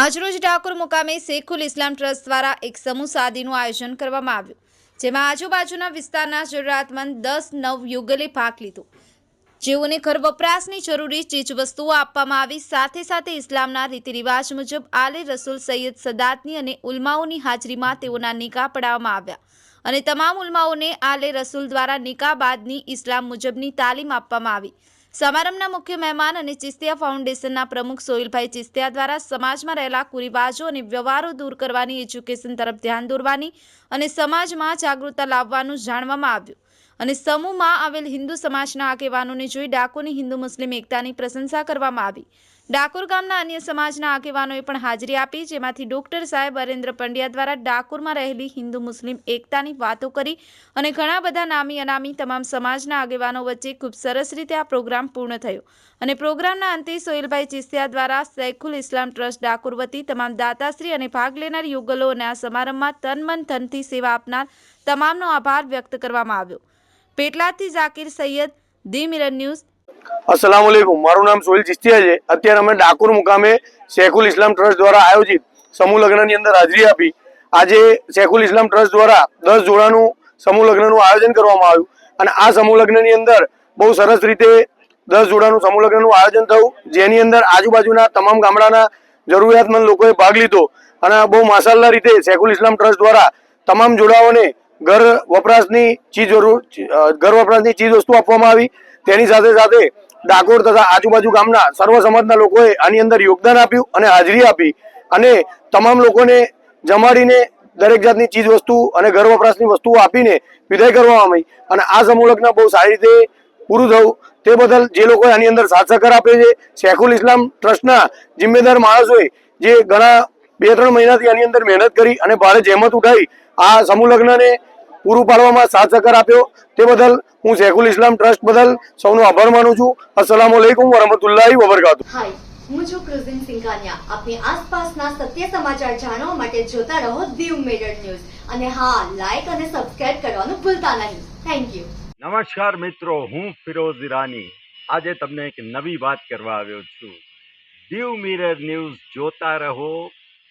આજરોજ ડાકોર મુકામે શેખુલ ઇસ્લામ ટ્રસ્ટ દ્વારા એક સમૂહ સાદીનું આયોજન કરવામાં આવ્યું, જેમાં આજુબાજુના વિસ્તારના જરૂરિયાતમંદ દસ નવ યુગલે ભાગ લીધો. જેઓને ઘર વપરાશની જરૂરી ચીજવસ્તુઓ આપવામાં આવી, સાથે સાથે ઇસ્લામના રીતિરિવાજ મુજબ આલે રસુલ સૈયદ સદાતની અને ઉલમાઓની હાજરીમાં તેઓના નિકાહ પડાવવામાં આવ્યા અને તમામ ઉલમાઓને આલે રસુલ દ્વારા નિકાહ બાદની ઇસ્લામ મુજબની તાલીમ આપવામાં આવી. સમારંભના મુખ્ય મહેમાન અને ચિસ્તિયા ફાઉન્ડેશનના પ્રમુખ સોહિલભાઈ ચિસ્તિયા દ્વારા સમાજમાં રહેલા કુરિવાજો અને વ્યવહારો દૂર કરવાની એજ્યુકેશન તરફ ધ્યાન દોરવાની અને સમાજમાં જાગૃતતા લાવવાનું જાણવામાં આવ્યું. અને સમૂહમાં આવેલ હિન્દુ સમાજના આગેવાનોને જોઈ ડાકોની હિન્દુ મુસ્લિમ એકતાની પ્રશંસા કરવામાં આવી. ડાકોર ગામના અન્ય સમાજના આગેવાનોએ પણ હાજરી આપી, જેમાંથી ડોક્ટર સાહેબ અરેન્દ્ર પંડ્યા દ્વારા ડાકોરમાં રહેલી હિન્દુ મુસ્લિમ એકતાની વાતો કરી અને ઘણા બધા નામી અનામી તમામ સમાજના આગેવાનો વચ્ચે ખૂબ સરસ રીતે આ પ્રોગ્રામ પૂર્ણ થયો. અને પ્રોગ્રામના અંતે સોહેલભાઈ ચિસ્તિયા દ્વારા સૈખુલ ઇસ્લામ ટ્રસ્ટ ડાકોર વતી તમામ દાતાશ્રી અને ભાગ લેનાર યુગલો અને આ સમારંભમાં તન મન ધનથી સેવા આપનાર તમામનો આભાર વ્યક્ત કરવામાં આવ્યો. પેટલાદથી Zakir Sayyed the mirror news અસલામ મારું નામ સોહિલ ચિસ્તિયા છે. અત્યારે અમે ડાકોર મુકામે શેખુલ ઇસ્લામ ટ્રસ્ટ દ્વારા આયોજિત સમૂહ લગ્નની અંદર હાજરી આપી. આજે શેખુલ ઇસ્લામ ટ્રસ્ટ દ્વારા દસ જોડાનું સમૂહ લગ્નનું આયોજન કરવામાં આવ્યું. અને આ સમૂહ લગ્નની અંદર બહુ સરસ રીતે દસ જોડાનું સમૂહ લગ્નનું આયોજન થયું. જેની અંદર આજુબાજુના તમામ ગામડાના જરૂરિયાતમંદ લોકોએ ભાગ લીધો. અને બહુ માસાલ્લા રીતે શેખુલ ઇસ્લામ ટ્રસ્ટ દ્વારા તમામ જોડાઓને ઘર વપરાશની ચીજ ઘર વપરાશની ચીજ વસ્તુ આપવામાં આવી. તેની સાથે સાથે ડાકોર તથા આજુબાજુ ગામના સર્વ સમાજના લોકોએ આની અંદર યોગદાન આપ્યું અને હાજરી આપી અને તમામ લોકોને જમાડીને દરેક જાતની ચીજ વસ્તુ અને ઘર વપરાશની વસ્તુઓ આપીને વિદાય કરવામાં આવી. અને આ સમૂહલગ્ન બહુ સારી રીતે પૂરું થયું. તે બદલ જે લોકોએ આની અંદર સાથ સહકાર આપે છે, શેખુલ ઇસ્લામ ટ્રસ્ટના જિમ્મેદાર માણસોએ જે ઘણા બે ત્રણ મહિનાથી આની અંદર મહેનત કરી અને ભારે જહેમત ઉઠાવી આ સમૂહ લગ્નને પૂરું પાડવામાં સાથ સહકાર આપ્યો. તે બદલ હું શેખુલ ઇસ્લામ ટ્રસ્ટ બદલ સૌનો આભાર માનું છું. અસલામ વાલેકુમ વરહમતુલ્લાહી વબરકાતુ હું છું ક્રુઝિન સિંઘાનિયા આપની આસપાસના સત્ય સમાચાર જાણવા માટે જોતા રહો દીવ મેડર ન્યૂઝ. અને હા લાઈક અને સબસ્ક્રાઇબ કરવાનું ભૂલતા નહીં. થેન્ક યુ નમસ્કાર મિત્રો હું ફિરોઝ ઈરાની. આજે તમને એક નવી વાત કરવા આવ્યો છું. દીવ મિરર ન્યૂઝ જોતા રહો